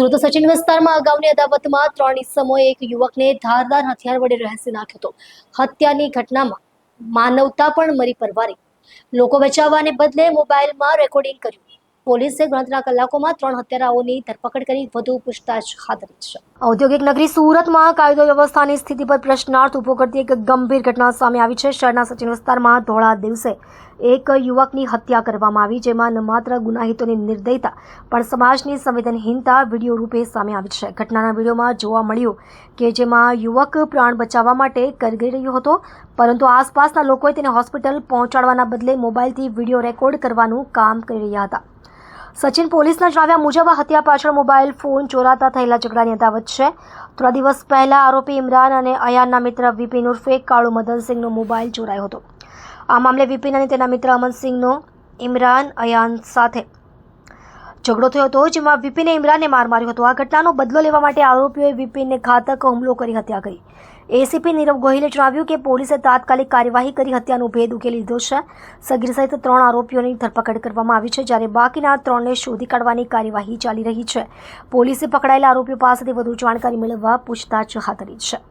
સુરત સચિન વિસ્તારમાં અગાઉની અદાવતમાં ત્રણ ઇસમોએ એક યુવકને ધારદાર હથિયાર વડે રહેસી નાખ્યો હતો. હત્યાની ઘટનામાં માનવતા પણ મરી પરવારી. લોકો બચાવવાને બદલે મોબાઈલમાં રેકોર્ડિંગ કર્યું. પોલીસે ગણતરીના કલાકોમાં ત્રણ હત્યારાઓની ધરપકડ કરી વધુ પૂછતાછ હાથ ધરી છે. ઔદ્યોગિક નગરી સુરતમાં કાયદો વ્યવસ્થાની સ્થિતિ પર પ્રશ્નાર્થ ઊભો કરતી એક ગંભીર ઘટના સામે આવી છે. શહેરના સચિન વિસ્તારમાં ધોળા દિવસે એક યુવકની હત્યા કરવામાં આવી, જેમાં ન માત્ર ગુનાહિતોની નિર્દયતા, પણ સમાજની સંવેદનહીનતા વીડિયો રૂપે સામે આવી છે. ઘટનાના વિડીયોમાં જોવા મળ્યું કે જેમાં યુવક પ્રાણ બચાવવા માટે કરગી રહ્યો હતો, પરંતુ આસપાસના લોકોએ તેને હોસ્પિટલ પહોંચાડવાના બદલે મોબાઈલથી વીડિયો રેકોર્ડ કરવાનું કામ કરી રહ્યા હતા. સચિન પોલીસના જણાવ્યા મુજબ હત્યા પાછળ મોબાઈલ ફોન ચોરાતા થયેલા ઝઘડાની અદાવત છે. થોડા દિવસ પહેલા આરોપી ઇમરાન અને અયાનના મિત્ર વિપિન ઉર્ફે કાળુ મદનસિંહનો મોબાઈલ ચોરાયો હતો. આ મામલે વિપિન અને તેના મિત્ર અમનસિંહનો ઇમરાન અયાન સાથે ઝઘડો થયો હતો, જેમાં વિપિને ઇમરાનને માર માર્યો હતો. આ ઘટનાનો બદલો લેવા માટે આરોપીઓએ વિપિનને ઘાતક હુમલો કરી હત્યા કરી. એસીપી નીરવ ગોહિલે જણાવ્યું કે પોલીસે તાત્કાલિક કાર્યવાહી કરી હત્યાનો ભેદ ઉકેલી લીધો છે. સગીર સહિત ત્રણ આરોપીઓની ધરપકડ કરવામાં આવી છે, જ્યારે બાકીના ત્રણને શોધી કાઢવાની કાર્યવાહી ચાલી રહી છે. પોલીસે પકડાયેલા આરોપીઓ પાસેથી વધુ જાણકારી મેળવવા પૂછતાછ હાથ ધરી છે.